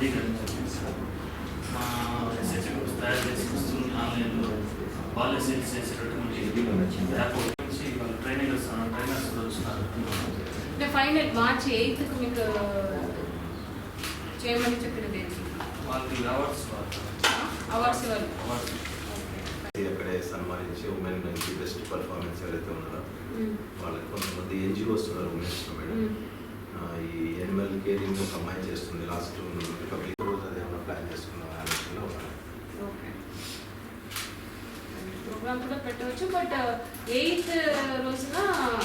ఎండి గారు మా SH groups తయారు చేసి వస్తుంది ఆన్లైన్లో వాళ్ళు సేల్స్ చేసేటటువంటి యాప్ నుంచి వాళ్ళు ట్రైనర్స్ వస్తున్నారు అంటే ఫైనల్ మార్చ్ ఎయిత్కి మీకు చేయమని చెప్పినది ఏంటి? వాళ్ళకి అవార్డ్స్ అవార్డ్స్ అవార్డ్స్ అక్కడే సన్మానించి ఉమెన్ నుంచి బెస్ట్ పర్ఫార్మెన్స్ ఎవరైతే ఉన్నారో. వాళ్ళకి కొంతమంది ఎన్జిఓస్ ఉన్నారు ఉమెన్స్ మేడం. ఈ యానిమల్ కేరింగ్ ఒక అమ్మాయి చేస్తుంది. లాస్ట్ రిపబ్లిక్ రోజు అది ఏమైనా ప్లాన్ చేసుకున్నాం ఆలోచనలో ప్రోగ్రామ్ కూడా పెట్టవచ్చు బట్ ఎయిత్ రోజున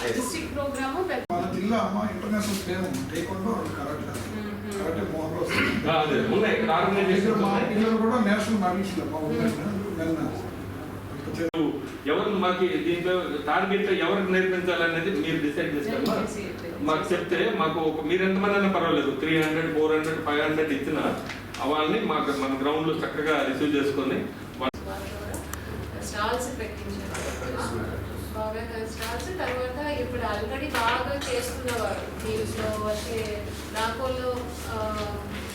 డిస్ట్రిక్ట్ ప్రోగ్రాము మన జిల్లా అమ్మ international player taekwondo correct correct Mohan ఆ, అదే ఉన్నాయి. ఇక్కడ ఆర్గనైజేషన్ మా ఉన్నాయి. పిల్లలు కూడా నేషనల్ మెడలిస్ట్ మా ఉమెన్ ఎవరు మాకు దీంట్లో టార్గెట్ ఎవరికి నేర్పించాలనేది మీరు డిసైడ్ చేసుకోవాలి మాకు చెప్తే మాకు ఒక మీరు ఎంతమంది అయినా పర్వాలేదు. Three hundred four hundred five hundred ఇచ్చిన వాళ్ళని మాకు మన గ్రౌండ్లో చక్కగా రిసీవ్ చేసుకొని స్టాల్స్ పెట్టించారు. బాగా స్టాల్స్ తర్వాత ఇప్పుడు ఆల్రెడీ బాగా చేస్తున్నవారు. దీంట్లో వచ్చే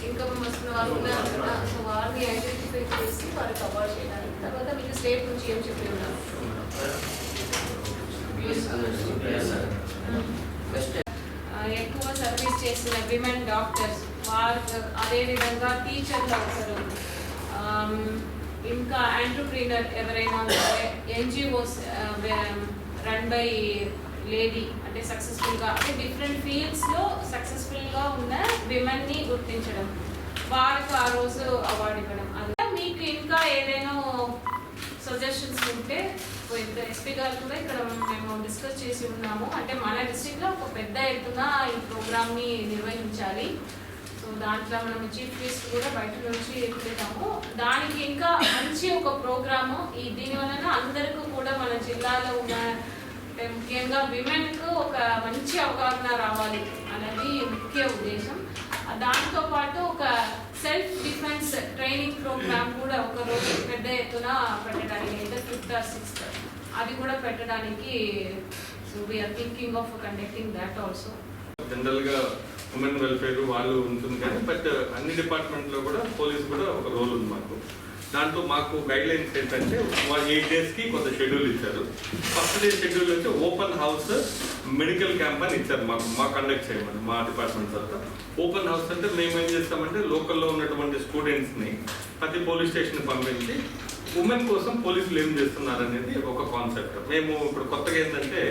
ఇన్కమ్ వస్తున్న వాళ్ళు ఉన్నారు కదా సో వారిని ఐడెంటిఫై చేసి వారికి అవార్డ్ చేయడానికి. తర్వాత మీకు స్టేట్ నుంచి ఏం చెప్పి ఉన్నారు ఆ, ఎక్కువ సర్వీస్ చేసిన విమెన్ డాక్టర్స్ వారు అదేవిధంగా టీచర్లు అవసరం ఆమ్, ఇంకా ఎంటర్ప్రీనర్ ఎవరైనా ఉంటే ఎన్జిఓస్ రన్ బై లేడీ అంటే సక్సెస్ఫుల్గా అంటే డిఫరెంట్ ఫీల్డ్స్లో సక్సెస్ఫుల్గా ఉన్న విమెన్ని గుర్తించడం వారికి ఆ రోజు అవార్డు ఇవ్వడం. అది మీకు ఇంకా ఏదైనా సజెషన్స్ ఉంటే ఎస్పీ గారు కూడా ఇక్కడ మేము డిస్కస్ చేసి ఉన్నాము. అంటే మన డిస్ట్రిక్ట్లో ఒక పెద్ద ఎత్తున ఈ ప్రోగ్రామ్ని నిర్వహించాలి. సో దాంట్లో మనం చీఫ్ గెస్ట్ కూడా బయట నుంచి పెట్టాము దానికి ఇంకా మంచి ఒక ప్రోగ్రాము ఈ దీని వలన అందరికీ కూడా మన జిల్లాలో ఉన్న ముఖ్యంగా విమెన్కు ఒక మంచి అవగాహన రావాలి అనేది ముఖ్య ఉద్దేశం. దాంతో పాటు ఒక సెల్ఫ్ డిఫెన్స్ ట్రైనింగ్ ప్రోగ్రామ్ కూడా ఒక రోజు పెద్ద ఎత్తున పెట్టడానికి అయితే ఫిఫ్త్ ఆర్ సిక్స్త్ అది కూడా పెట్టడానికి so we are thinking of conducting that also జనరల్గా ఉమెన్ వెల్ఫేర్ వాళ్ళు ఉంటుంది కానీ బట్ అన్ని డిపార్ట్మెంట్లో కూడా పోలీస్ కూడా ఒక రోల్ ఉంది మాకు. దాంట్లో మాకు గైడ్ లైన్స్ ఏంటంటే ఎయిట్ డేస్కి కొంత షెడ్యూల్ ఇచ్చారు. ఫస్ట్ డే షెడ్యూల్ వచ్చి ఓపెన్ హౌస్ మెడికల్ క్యాంప్ అని ఇచ్చారు మాకు మా కండక్ట్ చేయమని మా డిపార్ట్మెంట్ తర్వాత ఓపెన్ హౌస్ అంటే మేము ఏం చేస్తామంటే లోకల్లో ఉన్నటువంటి స్టూడెంట్స్ని ప్రతి పోలీస్ స్టేషన్ పంపించి ఉమెన్ కోసం పోలీసులు ఏం చేస్తున్నారు అనేది ఒక కాన్సెప్ట్ మేము ఇప్పుడు కొత్తగా ఏంటంటే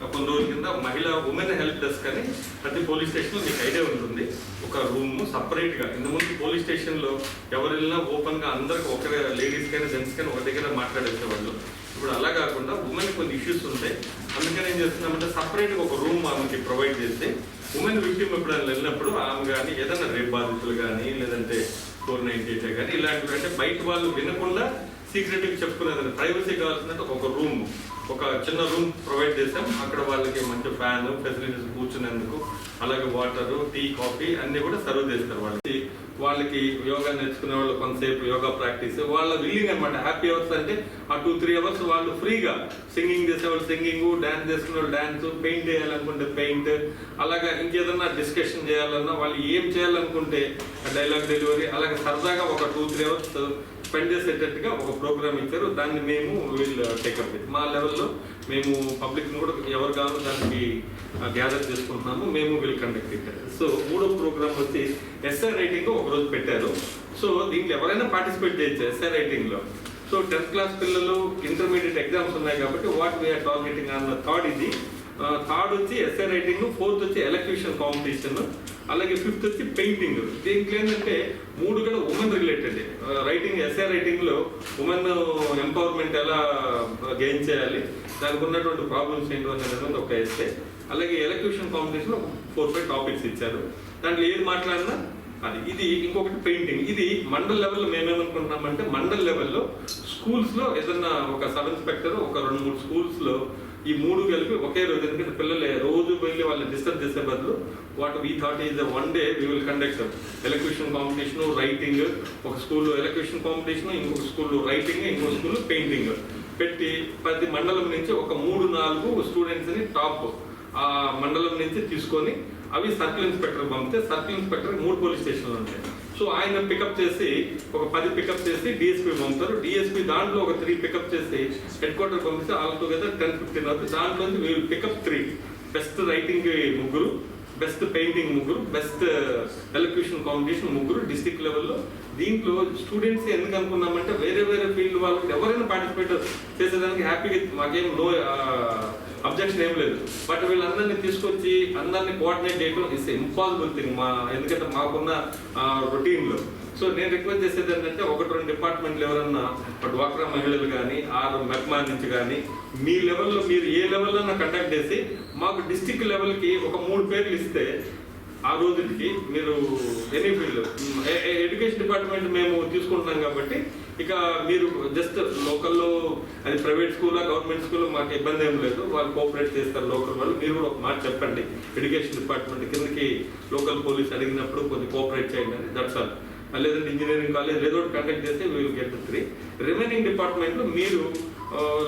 కొన్ని రోజుల కింద మహిళా ఉమెన్ హెల్ప్ డెస్క్ అని ప్రతి పోలీస్ స్టేషన్లో మీకు ఐడియా ఉంటుంది. ఒక రూమ్ సపరేట్గా. ఇంతకుముందు పోలీస్ స్టేషన్లో ఎవరు వెళ్ళినా ఓపెన్గా అందరికి ఒకరే లేడీస్ కానీ జెంట్స్ కానీ ఒక దగ్గర మాట్లాడేసేవాళ్ళు. ఇప్పుడు అలా కాకుండా ఉమెన్ కొన్ని ఇష్యూస్ ఉంటాయి అందుకని ఏం చేస్తున్నామంటే సపరేట్గా ఒక రూమ్ ఆమెకి ప్రొవైడ్ చేస్తే ఉమెన్ విక్టిమ్ ఎప్పుడైనా వెళ్ళినప్పుడు ఆమె కానీ ఏదైనా రేప్ బాధితులు కానీ లేదంటే ఫోర్ నైన్టీ ఎయిట్ కానీ ఇలాంటివి అంటే బయట వాళ్ళు వినకుండా సీక్రెట్గా చెప్పుకునేది ప్రైవసీ కావాల్సినట్టు ఒక రూమ్. ఒక చిన్న రూమ్ ప్రొవైడ్ చేసాం అక్కడ వాళ్ళకి మంచి ఫ్యాన్ ఫెసిలిటీస్ కూర్చునేందుకు. అలాగే వాటర్ టీ కాఫీ అన్ని కూడా సర్వ్ చేస్తారు వాళ్ళకి. వాళ్ళకి యోగా నేర్చుకునే వాళ్ళు కొంతసేపు యోగా ప్రాక్టీస్. వాళ్ళ విల్లింగ్ అనమాట హ్యాపీ అవర్స్ అంటే ఆ టూ త్రీ అవర్స్ వాళ్ళు ఫ్రీగా సింగింగ్ చేసేవాళ్ళు. సింగింగ్ డ్యాన్స్ చేసుకునే వాళ్ళు. డ్యాన్స్ పెయింట్ చేయాలనుకుంటే పెయింట్ అలాగా ఇంకేదన్నా డిస్కషన్ చేయాలన్నా వాళ్ళు ఏం చేయాలనుకుంటే డైలాగ్ డెలివరీ అలాగే సరదాగా ఒక టూ త్రీ అవర్స్ స్పెండ్ చేసేటట్టుగా ఒక ప్రోగ్రామ్ ఇచ్చారు. దాన్ని మేము వీల్ టేకప్ మా లెవెల్లో మేము పబ్లిక్ కూడా ఎవరు కావాలో దానికి గ్యాదర్ చేసుకుంటున్నాము. మేము వీల్ కండక్ట్ ఇచ్చారు సో మూడో ప్రోగ్రామ్ వచ్చి ఎస్ఆర్ రైటింగ్ ఒక రోజు పెట్టారు. సో దీంట్లో ఎవరైనా పార్టిసిపేట్ చేయొచ్చు ఎస్ఐ రైటింగ్లో సో టెన్త్ క్లాస్ పిల్లలు ఇంటర్మీడియట్ ఎగ్జామ్స్ ఉన్నాయి కాబట్టి వాట్ వీఆర్ టార్గెటింగ్ అన్న థర్డ్ ఇది. థర్డ్ వచ్చి ఎస్ఏ రైటింగ్ ఫోర్త్ వచ్చి ఎలక్యూషన్ కాంపిటీషన్ అలాగే ఫిఫ్త్ వచ్చి పెయింటింగ్ దీంట్లో ఏంటంటే మూడు కూడా ఉమెన్ రిలేటెడ్ రైటింగ్ ఎస్ఐ రైటింగ్లో ఉమెన్ ఎంపవర్మెంట్ ఎలా గెయిన్ చేయాలి దానికి ఉన్నటువంటి ప్రాబ్లమ్స్ ఏంటో అనేది ఒక ఎస్ఏ అలాగే elocution competition four five topics ఇచ్చారు. దాంట్లో ఏది మాట్లాడినా అది. ఇది ఇంకొకటి పెయింటింగ్ ఇది మండల్ లెవెల్లో మేమేమనుకుంటున్నామంటే మండల్ లెవెల్లో స్కూల్స్లో ఏదన్నా ఒక సబ్ ఇన్స్పెక్టర్ ఒక రెండు మూడు స్కూల్స్లో ఈ మూడు కలిపి ఒకే రోజు ఎందుకంటే పిల్లలు రోజు వెళ్ళి వాళ్ళని డిస్టర్బ్ చేసే బదులు what we thought is one day we will conduct elocution competition writing ఒక స్కూల్లో ఎలక్ట్యూషన్ కాంపిటీషన్ ఇంకొక స్కూల్లో రైటింగ్ ఇంకొక స్కూల్లో పెయింటింగ్ పెట్టి ప్రతి మండలం నుంచి ఒక మూడు నాలుగు స్టూడెంట్స్ని టాప్ ఆ మండలం నుంచి తీసుకొని అవి సర్కిల్ ఇన్స్పెక్టర్ పంపితే సర్కిల్ ఇన్స్పెక్టర్ మూడు పోలీస్ స్టేషన్లు ఉంటాయి. సో ఆయన పికప్ చేసి ఒక పది పికప్ చేసి డిఎస్పీ పంపుతారు. డిఎస్పీ దాంట్లో ఒక త్రీ పికప్ చేసి హెడ్ క్వార్టర్ పంపిస్తే ఆల్ టుగెదర్ టెన్ ఫిఫ్టీన్ అవుతుంది దాంట్లో వీళ్ళు పికప్ త్రీ బెస్ట్ రైటింగ్ ముగ్గురు బెస్ట్ పెయింటింగ్ ముగ్గురు బెస్ట్ ఎలక్యూషన్ కాంపిటీషన్ ముగ్గురు డిస్టిక్ లెవెల్లో దీంట్లో స్టూడెంట్స్ ఎందుకు అనుకున్నామంటే వేరే వేరే ఫీల్డ్ వాళ్ళకి ఎవరైనా పార్టిసిపేట్ చేసేదానికి హ్యాపీగా మాకేం నో uh, అబ్జెక్షన్ ఏం లేదు. బట్ వీళ్ళందరినీ తీసుకొచ్చి అందరినీ కోఆర్డినేట్ చేయడం ఇట్స్ ఇంపాసిబుల్ థింగ్ మా ఎందుకంటే మాకున్న రొటీన్లో సో నేను రిక్వెస్ట్ చేసేది ఏంటంటే ఒకటి రెండు డిపార్ట్మెంట్లు ఎవరన్నా డ్వాక్రా మహిళలు కానీ ఆరు మెక్మా నుంచి కానీ మీ లెవెల్లో మీరు ఏ లెవెల్లో కండక్ట్ చేసి మాకు డిస్టిక్ లెవెల్కి ఒక మూడు పేర్లు ఇస్తే ఆ రోజుకి మీరు ఎనీ ఫీల్డ్ ఎడ్యుకేషన్ డిపార్ట్మెంట్ మేము తీసుకుంటున్నాం కాబట్టి ఇక మీరు జస్ట్ లోకల్లో అది ప్రైవేట్ స్కూలా గవర్నమెంట్ స్కూల్ మాకు ఇబ్బంది ఏం లేదు. వాళ్ళు కోఆపరేట్ చేస్తారు లోకల్ వాళ్ళు. మీరు కూడా ఒక మాట చెప్పండి. ఎడ్యుకేషన్ డిపార్ట్మెంట్ కిందకి లోకల్ పోలీస్ అడిగినప్పుడు కొంచెం కోఆపరేట్ చేయండి అని. దట్స్ ఆల్ లేదంటే ఇంజనీరింగ్ కాలేజ్ ఏదో కండక్ట్ చేస్తే వీల్ గెట్ త్రీ రిమైనింగ్ డిపార్ట్మెంట్లో మీరు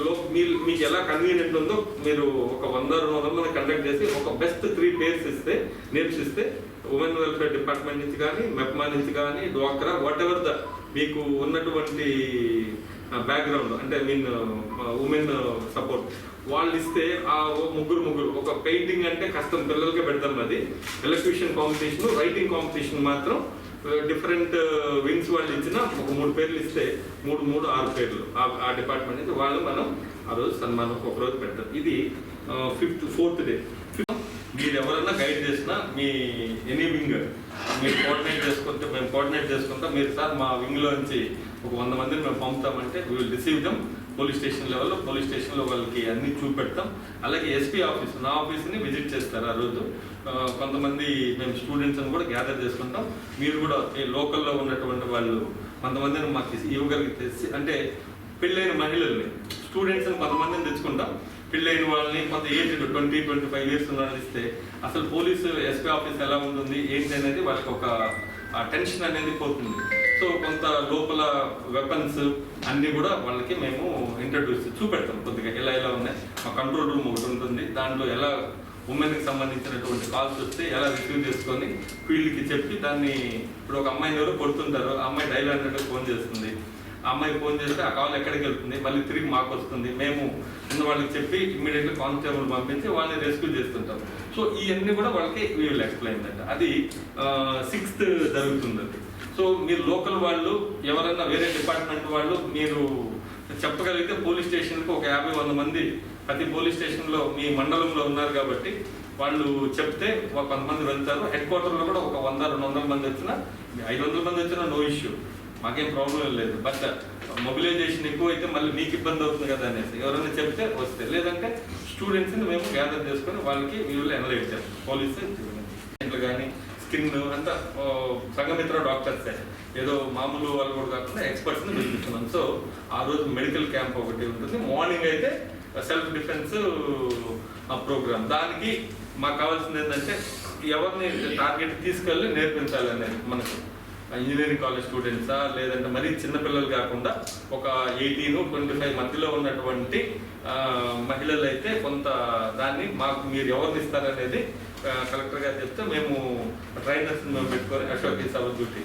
లో మీరు మీకు ఎలా కన్వీనియంట్ ఉందో మీరు ఒక వంద రెండు వందల కండక్ట్ చేసి ఒక బెస్ట్ త్రీ పేర్స్ ఇస్తే నేమ్స్ ఇస్తే ఉమెన్ వెల్ఫేర్ డిపార్ట్మెంట్ నుంచి కానీ మెప్మా నుంచి కానీ డ్వాక్రా వాట్ ఎవర్ ద మీకు ఉన్నటువంటి బ్యాక్గ్రౌండ్ అంటే మీన్ ఉమెన్ సపోర్ట్ వాళ్ళు ఇస్తే ఆ ఓ ముగ్గురు ముగ్గురు ఒక పెయింటింగ్ అంటే కష్టం పిల్లలకే పెడతాం అది. ఎలక్ట్రిషియన్ కాంపిటీషన్ రైటింగ్ కాంపిటీషన్ మాత్రం డిఫరెంట్ వింగ్స్ వాళ్ళు ఇచ్చిన ఒక మూడు పేర్లు ఇస్తే మూడు మూడు ఆరు పేర్లు. ఆ- ఆ డిపార్ట్మెంట్ నుంచి వాళ్ళు మనం ఆ రోజు సన్మానం ఒక రోజు పెడతాం. ఇది ఫిఫ్త్ ఫోర్త్ డే మీరు ఎవరన్నా గైడ్ చేసినా మీ ఎనీ వింగ్ మీరు కోఆర్డినేట్ చేసుకుంటే మేము కోఆర్డినేట్ చేసుకుంటాం. మీరు సార్ మా వింగ్లో నుంచి ఒక వంద మందిని మేము పంపుతామంటే we will receive them police station level police స్టేషన్లో వాళ్ళకి అన్ని చూపెడతాం. అలాగే ఎస్పీ ఆఫీస్ నా ఆఫీస్ని విజిట్ చేస్తారు ఆ రోజు. కొంతమంది మేము స్టూడెంట్స్ని కూడా గ్యాదర్ చేసుకుంటాం. మీరు కూడా ఈ లోకల్లో ఉన్నటువంటి వాళ్ళు కొంతమందిని మాకు ఇస్- ఇవ్వగలిగితే అంటే పెళ్ళైన మహిళల్ని స్టూడెంట్స్ని కొంతమందిని తెచ్చుకుంటాం. పెళ్ళైన వాళ్ళని కొంత age twenty twenty five years ఉన్న ఇస్తే అసలు పోలీసు ఎస్పీ ఆఫీస్ ఎలా ఉంటుంది ఏంటి అనేది వాళ్ళకి ఒక టెన్షన్ అనేది పోతుంది. సో కొంత లోపల వెపన్స్ అన్ని కూడా వాళ్ళకి మేము ఇంట్రడ్యూస్ చూపెడతాం. కొద్దిగా ఎలా ఎలా ఉన్నాయి. మా కంట్రోల్ రూమ్ ఒకటి ఉంటుంది. దాంట్లో ఎలా ఉమెన్కి సంబంధించినటువంటి కాల్స్ వస్తే ఎలా రిసీవ్ చేసుకొని ఫీల్డ్కి చెప్పి దాన్ని ఇప్పుడు ఒక అమ్మాయిని ఎవరో కొడుతుంటారు ఆ అమ్మాయి డైల్ హండ్రెడ్ ఫోన్ చేస్తుంది. ఆ అమ్మాయి ఫోన్ చేస్తే ఆ కాల్ ఎక్కడికి వెళ్తుంది? మళ్ళీ తిరిగి మాకు వస్తుంది. మేము ఉన్న వాళ్ళకి చెప్పి ఇమ్మీడియట్గా కానిస్టేబుల్ పంపించి వాళ్ళని రెస్క్యూ చేస్తుంటాం. సో ఇవన్నీ కూడా వాళ్ళకి వీ విల్ ఎక్స్ప్లెయిన్ అంట అది సిక్స్త్ జరుగుతుంది సో మీరు లోకల్ వాళ్ళు ఎవరైనా వేరే డిపార్ట్మెంట్ వాళ్ళు మీరు చెప్పగలిగితే పోలీస్ స్టేషన్కి ఒక యాభై వంద మంది ప్రతి పోలీస్ స్టేషన్లో మీ మండలంలో ఉన్నారు కాబట్టి వాళ్ళు చెప్తే ఒక కొంతమంది వెళ్తారు. హెడ్ క్వార్టర్లో కూడా ఒక వంద రెండు వందల మంది వచ్చినా ఐదు వందల మంది వచ్చినా నో ఇష్యూ. మాకేం ప్రాబ్లం లేదు. బట్ మొబిలైజేషన్ ఎక్కువ అయితే మళ్ళీ మీకు ఇబ్బంది అవుతుంది కదా అనేసి ఎవరైనా చెప్తే వస్తే లేదంటే స్టూడెంట్స్ని మేము గ్యాదర్ చేసుకొని వాళ్ళకి వీళ్ళు విల్ అనలైజ్ చేస్తాం పోలీసు కానీ స్కిన్ అంతా సంఘమిత్ర డాక్టర్సే ఏదో మామూలు వాళ్ళు కూడా కాకుండా ఎక్స్పర్ట్స్ని పిలిపిస్తున్నాం. సో ఆ రోజు మెడికల్ క్యాంప్ ఒకటి ఉంటుంది. మార్నింగ్ అయితే సెల్ఫ్ డిఫెన్స్ ప్రోగ్రామ్ దానికి మాకు కావాల్సింది ఏంటంటే ఎవరిని టార్గెట్ తీసుకెళ్ళి నేర్పించాలి అనేది మనకు. ఇంజనీరింగ్ కాలేజ్ స్టూడెంట్సా లేదంటే మరీ చిన్నపిల్లలు కాకుండా ఒక ఎయిటీన్ ట్వంటీ ఫైవ్ మధ్యలో ఉన్నటువంటి మహిళలు అయితే కొంత దాన్ని మాకు మీరు ఎవరిని ఇస్తారనేది కలెక్టర్ గారు చెప్తే మేము ట్రైనర్స్ మేము పెట్టుకొని అశోక్ ఈ సబ్ డ్యూటీ.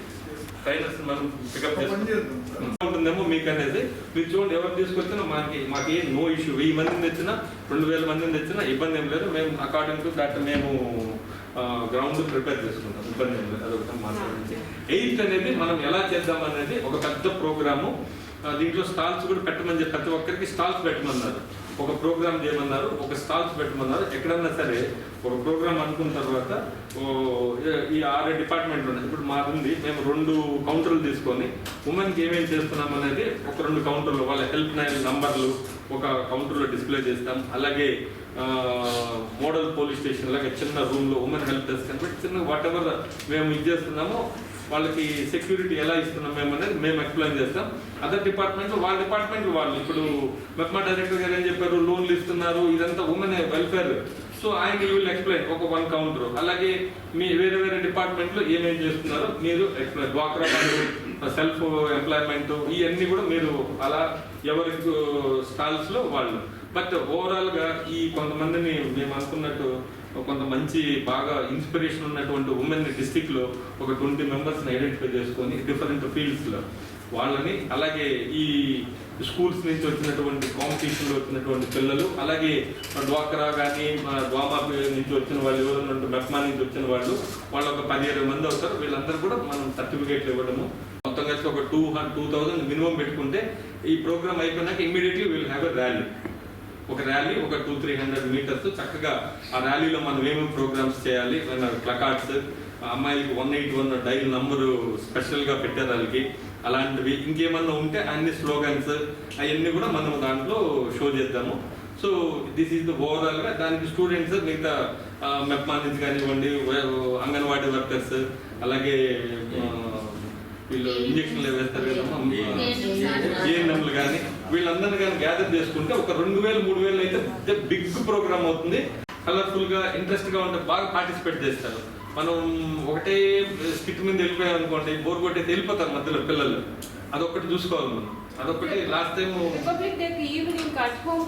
ట్రైనర్స్ మనం పికప్ చేసుకుంటాం ఉంటుందేమో మీకు అనేది మీరు చూడండి ఎవరు తీసుకొచ్చినా మాకి మాకు ఏం నో ఇష్యూ వెయ్యి మందిని తెచ్చినా రెండు వేల మందిని తెచ్చినా ఇబ్బంది ఏం లేదు. మేము అకార్డింగ్ టు దట్ మేము గ్రౌండ్ ప్రిపేర్ చేసుకుంటాం. ఇబ్బంది ఏం లేదు. అదొకటి మాట్లాడించి ఎయిత్ అనేది మనం ఎలా చేద్దాం అనేది ఒక పెద్ద ప్రోగ్రాము. దీంట్లో స్టాల్స్ కూడా పెట్టమని చెప్పి ప్రతి ఒక్కరికి స్టాల్స్ పెట్టమన్నారు. ఒక ప్రోగ్రామ్ చేయమన్నారు ఒక స్టాల్స్ పెట్టమన్నారు. ఎక్కడన్నా సరే ఒక ప్రోగ్రామ్ అనుకున్న తర్వాత ఈ- ఆరు డిపార్ట్మెంట్ ఉన్నాయి. ఇప్పుడు మాకుంది ఉంది. మేము రెండు కౌంటర్లు తీసుకొని ఉమెన్కి ఏమేమి చేస్తున్నాం అనేది ఒక రెండు కౌంటర్లు వాళ్ళ హెల్ప్ లైన్ నంబర్లు ఒక కౌంటర్లో డిస్ప్లే చేస్తాం. అలాగే మోడల్ పోలీస్ స్టేషన్ లాగా చిన్న రూమ్లో ఉమెన్ హెల్ప్ డెస్క్ అని పెట్టి చిన్న వాట్ ఎవర్ మేము ఇది చేస్తున్నామో వాళ్ళకి సెక్యూరిటీ ఎలా ఇస్తున్నాం మేము అనేది మేము ఎక్స్ప్లెయిన్ చేస్తాం. అదర్ డిపార్ట్మెంట్ వాళ్ళ డిపార్ట్మెంట్ వాళ్ళు. ఇప్పుడు మెప్మా డైరెక్టర్ గారు ఏం చెప్పారు? లోన్లు ఇస్తున్నారు. ఇదంతా ఉమెన్ వెల్ఫేర్ సో ఆయన యూ విల్ ఎక్స్ప్లెయిన్ ఒక వన్ కౌంటర్ అలాగే మీ వేరే వేరే డిపార్ట్మెంట్లో ఏమేం చేస్తున్నారో మీరు ఎక్స్ప్లెయిన్ డ్వాక్రా సెల్ఫ్ ఎంప్లాయ్మెంట్ ఇవన్నీ కూడా మీరు అలా ఎవరి uh, స్టాల్స్లో వాళ్ళు. బట్ ఓవరాల్గా ఈ కొంతమందిని మేము అనుకున్నట్టు కొంత మంచి బాగా ఇన్స్పిరేషన్ ఉన్నటువంటి ఉమెన్ డిస్టిక్లో ఒక ట్వంటీ మెంబర్స్ని ఐడెంటిఫై చేసుకొని డిఫరెంట్ ఫీల్డ్స్లో వాళ్ళని అలాగే ఈ స్కూల్స్ నుంచి వచ్చినటువంటి కాంపిటీషన్లో వచ్చినటువంటి పిల్లలు అలాగే డ్వాక్రా కానీ డ్వామా నుంచి వచ్చిన వాళ్ళు ఎవరైనా ఉంటే మెప్మా నుంచి వచ్చిన వాళ్ళు వాళ్ళు ఒక పదిహేను మంది అవుతారు. వీళ్ళందరూ కూడా మనం సర్టిఫికేట్లు ఇవ్వడము. మొత్తం కలిసి ఒక టూ టూ థౌజండ్ మినిమం పెట్టుకుంటే ఈ ప్రోగ్రామ్ అయిపోయినాక immediately will have a rally ఒక ర్యాలీ ఒక టూ త్రీ హండ్రెడ్ మీటర్స్ చక్కగా ఆ ర్యాలీలో మనం ఏమేమి ప్రోగ్రామ్స్ చేయాలి ప్లకార్డ్స్ అమ్మాయిలకి one eight one dial number స్పెషల్గా పెట్టారు వాళ్ళకి అలాంటివి. ఇంకేమన్నా ఉంటే అన్ని స్లోగన్స్ అవన్నీ కూడా మనం దాంట్లో షో చేద్దాము. సో దిస్ ఈజ్ ద ఓవరాల్గా దానికి స్టూడెంట్స్ మిగతా మెప్మా నుంచి కానివ్వండి అంగన్వాడీ వర్కర్స్ అలాగే వీళ్ళు ఇంజక్షన్లు వేస్తారు కదమ్మా? ఏఎన్ఎంలు కానీ వీళ్ళందరినీ కానీ గ్యాదర్ చేసుకుంటే ఒక రెండు వేలు మూడు వేలు అయితే బిగ్ ప్రోగ్రామ్ అవుతుంది. కలర్ఫుల్గా ఇంట్రెస్ట్గా ఉంటే బాగా పార్టిసిపేట్ చేస్తారు. మనం ఒకటే స్కిట్ మీద వెళ్ళిపోయాం అనుకోండి బోర్ కొట్టేసి వెళ్ళిపోతారు మధ్యలో పిల్లలు. అదొక్కటి చూసుకోవాలి మనం. అదొక్కటి లాస్ట్ టైం ఈవినింగ్ హోమ్.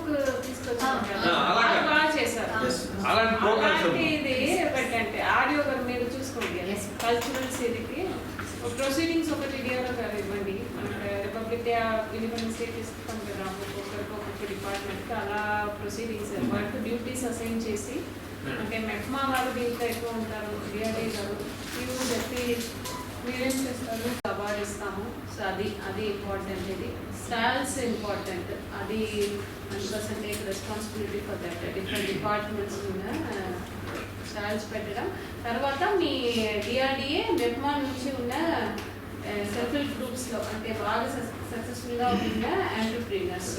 అలాంటి ప్రోగ్రామ్స్ పెట్టండి ఆడియో మీరు చూసుకోండి. కల్చరల్స్ ఇదికి ప్రొసీడింగ్స్ ఒకటి డిఆర్ఓ గారు ఇవ్వండి మనకి రిపబ్లిక్ డే ఇండిపెండెన్స్ డే తీసుకుంటాం కదా ఒక్కొక్కరికి ఒక్కొక్క డిపార్ట్మెంట్ అలా ప్రొసీడింగ్స్ వర్క్ డ్యూటీస్ అసైన్ చేసి అంటే మెఫ్మా వాళ్ళు దీంట్లో ఎక్కువ ఉంటారు డిఆర్ఏ గారు మీరు చెప్పి మీరేం చేస్తారు? అవార్డు ఇస్తాము సో అది అది ఇంపార్టెంట్ ఇది. స్టాల్స్ ఇంపార్టెంట్ అది one percent take responsibility for that different departments మీద uh, స్టాల్స్ పెట్టడం. తర్వాత మీ డిఆర్డిఏ మెప్మా నుంచి ఉన్న సెల్ఫ్ హెల్ప్ గ్రూప్స్లో అంటే బాగా సక్సెస్ఫుల్గా ఉన్న ఎంటర్ప్రీనర్స్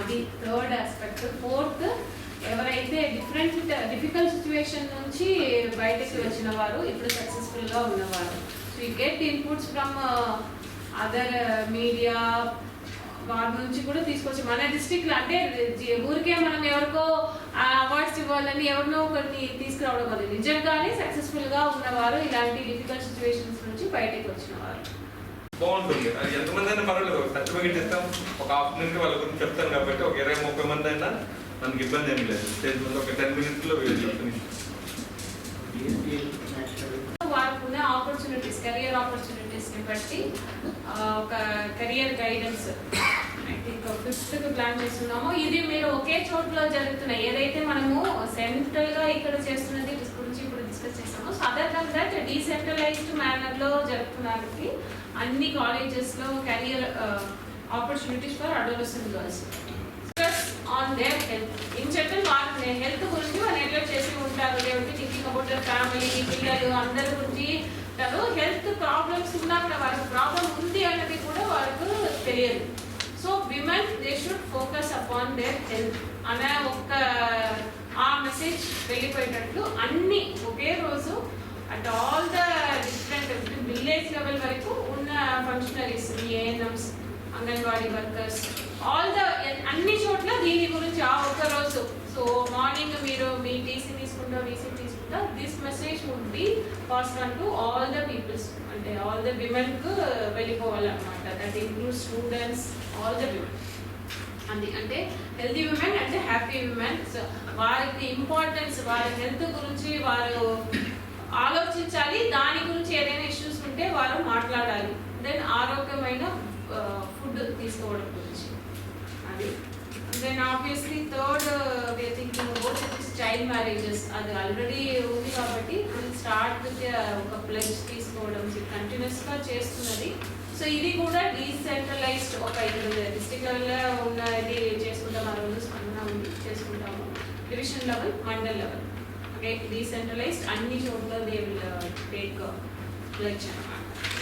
అది థర్డ్ ఆస్పెక్ట్ ఫోర్త్ ఎవరైతే డిఫరెంట్ డిఫికల్ట్ సిచ్యువేషన్ నుంచి బయటకి వచ్చిన వారు ఇప్పుడు సక్సెస్ఫుల్గా ఉన్నవారు. So you get inputs from other media వారి నుంచి కూడా తీసుకొచ్చి మన డిస్టిక్ అంటే ఊరికే మనం ఎవరికో అవార్డ్స్ ఇవ్వాలని ఎవరినో కొన్ని తీసుకురావడం కాదు. నిజంగానే సక్సెస్ఫుల్గా ఉన్నవారు ఇలాంటి డిఫికల్ట్ సిచ్యువేషన్స్ నుంచి బయటకు వచ్చిన వారు. బాగుంటుంది. అది ఎంతమంది అయినా పర్వాలేదు. ఒక సర్టిఫికేట్ ఇస్తాం ఒక హాఫ్ మినిట్ వాళ్ళ గురించి చెప్తాను కాబట్టి ఒక ఇరవై ముప్పై మంది అయినా మనకి ఇబ్బంది ఏం లేదు. స్టేజ్ మీద ఒక టెన్ మినిట్స్లో వీళ్ళు చెప్తాను కెరియర్ ఆపర్చునిటీస్ని బట్టి ఒక career guidance I think plan చేస్తున్నాము. ఇది మీరు ఒకే చోట్లో జరుగుతున్నాయి ఏదైతే మనము సెంట్రల్గా ఇక్కడ చేస్తున్నది గురించి ఇప్పుడు డిస్కస్ చేస్తాము so other than that decentralized మేనర్లో జరుపుకోవడానికి అన్ని కాలేజెస్లో career opportunities for adolescent girls on their health in general వాళ్ళ హెల్త్ గురించి వాళ్ళు నెగ్లెక్ట్ చేసి ఉంటారు. దేవుడికి థింకింగ్ అబౌట్ దర్ ఫ్యామిలీ పిల్లలు అందరి గురించి ఉంటారు. హెల్త్ ప్రాబ్లమ్స్ ఉన్నా కూడా వాళ్ళకి ప్రాబ్లం ఉంది అన్నది కూడా వాళ్ళకు తెలియదు. So women they should focus upon their health అనే ఒక్క ఆ మెసేజ్ వెళ్ళిపోయేటట్లు అన్ని ఒకే రోజు at all the different village level వరకు ఉన్న functionaries ANMs anganwadi workers all the అన్ని చోట్ల దీని గురించి ఆ ఒక్క రోజు సో మార్నింగ్ మీరు మీ టీసీ తీసుకుంటా వీసీ తీసుకుంటా this message would be passed on to all the peoples అంటే ఆల్ ద విమెన్కు వెళ్ళిపోవాలన్నమాట. That include students all the women అది అంటే హెల్తీ విమెన్ అంటే హ్యాపీ విమెన్ సో వారికి ఇంపార్టెన్స్ వారి హెల్త్ గురించి వారు ఆలోచించాలి. దాని గురించి ఏదైనా ఇష్యూస్ ఉంటే వారు మాట్లాడాలి. దెన్ ఆరోగ్యమైన ఫుడ్ తీసుకోవడం గురించి. అది. Then obviously third we are thinking about child marriages అది ఆల్రెడీ ఉంది కాబట్టి స్టార్ట్ విత్ ఒక ప్లెజ్ తీసుకోవడం కంటిన్యూస్గా చేస్తున్నది. సో ఇది కూడా డీసెంట్రలైజ్డ్ ఒక ఇక్కడ డిస్ట్రిక్ట్ ఉన్నది చేసుకుంటాం. ఆ రోజు స్పందన ఉంది చేసుకుంటాము. Division level mandal level okay decentralized అన్ని చోట్ల దే విల్ టేక్ ప్లెజ్ అనమాట